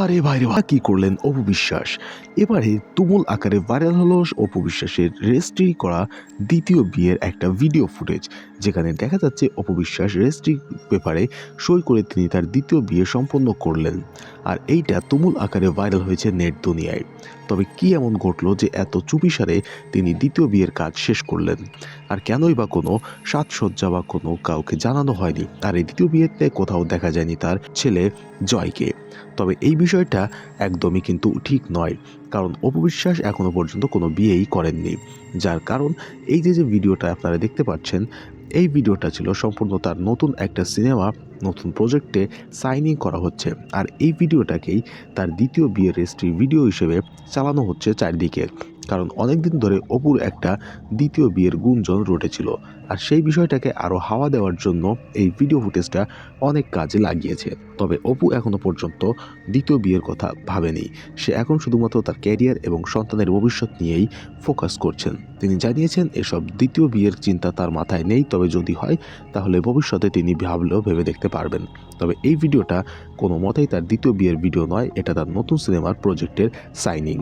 আরে ভাইরে ভাই, কি করলেন অপু বিশ্বাস? এবারে তুমুল আকারে ভাইরাল হলো অপু বিশ্বাসের রেজিস্ট্রি করা দ্বিতীয় বিয়ের একটা ভিডিও ফুটেজ, যেখানে দেখা যাচ্ছে অপু বিশ্বাস রেজিস্ট্রি পেপারে সই করে তিনি তার দ্বিতীয় বিয়ে সম্পন্ন করলেন। আর এইটা তুমুল আকারে ভাইরাল হয়েছে নেট দুনিয়ায়। তবে কি এমন ঘটলো যে এত চুপিসারে তিনি দ্বিতীয় বিয়ের কাজ শেষ করলেন? আর কেনই বা কোনো সাজসজ্জা বা কোনো কাউকে জানানো হয়নি? আর এই দ্বিতীয় বিয়েতে কোথাও দেখা যায়নি তার ছেলে জয়কে। তবে এই বিষয়টা একদমই কিন্তু ঠিক নয়, কারণ অপবিশ্বাস এখনও পর্যন্ত কোনো বিয়েই করেননি। যার কারণ, এই যে যে ভিডিওটা আপনারা দেখতে পাচ্ছেন, এই ভিডিওটা ছিল সম্পূর্ণ তার নতুন একটা সিনেমা, নতুন প্রজেক্টে সাইনিং করা হচ্ছে। আর এই ভিডিওটাকেই তার দ্বিতীয় বিয়ের রেজিস্ট্রি ভিডিও হিসেবে চালানো হচ্ছে চারদিকে। কারণ অনেকদিন ধরে অপুর একটা দ্বিতীয় বিয়ের গুঞ্জন রটেছিল। আর সেই বিষয়টাকে আরও হাওয়া দেওয়ার জন্য এই ভিডিও ফুটেজটা অনেক কাজে লাগিয়েছে। তবে অপু এখনও পর্যন্ত দ্বিতীয় বিয়ের কথা ভাবেনি। সে এখন শুধুমাত্র তার ক্যারিয়ার এবং সন্তানের ভবিষ্যৎ নিয়েই ফোকাস করছেন। তিনি জানিয়েছেন, এসব দ্বিতীয় বিয়ের চিন্তা তার মাথায় নেই, তবে যদি হয়, তাহলে ভবিষ্যতে তিনি ভাবলেও ভেবে দেখতে পারবেন। তবে এই ভিডিওটা কোনো মতেই তার দ্বিতীয় বিয়ের ভিডিও নয়, এটা তার নতুন সিনেমার প্রজেক্টের সাইনিং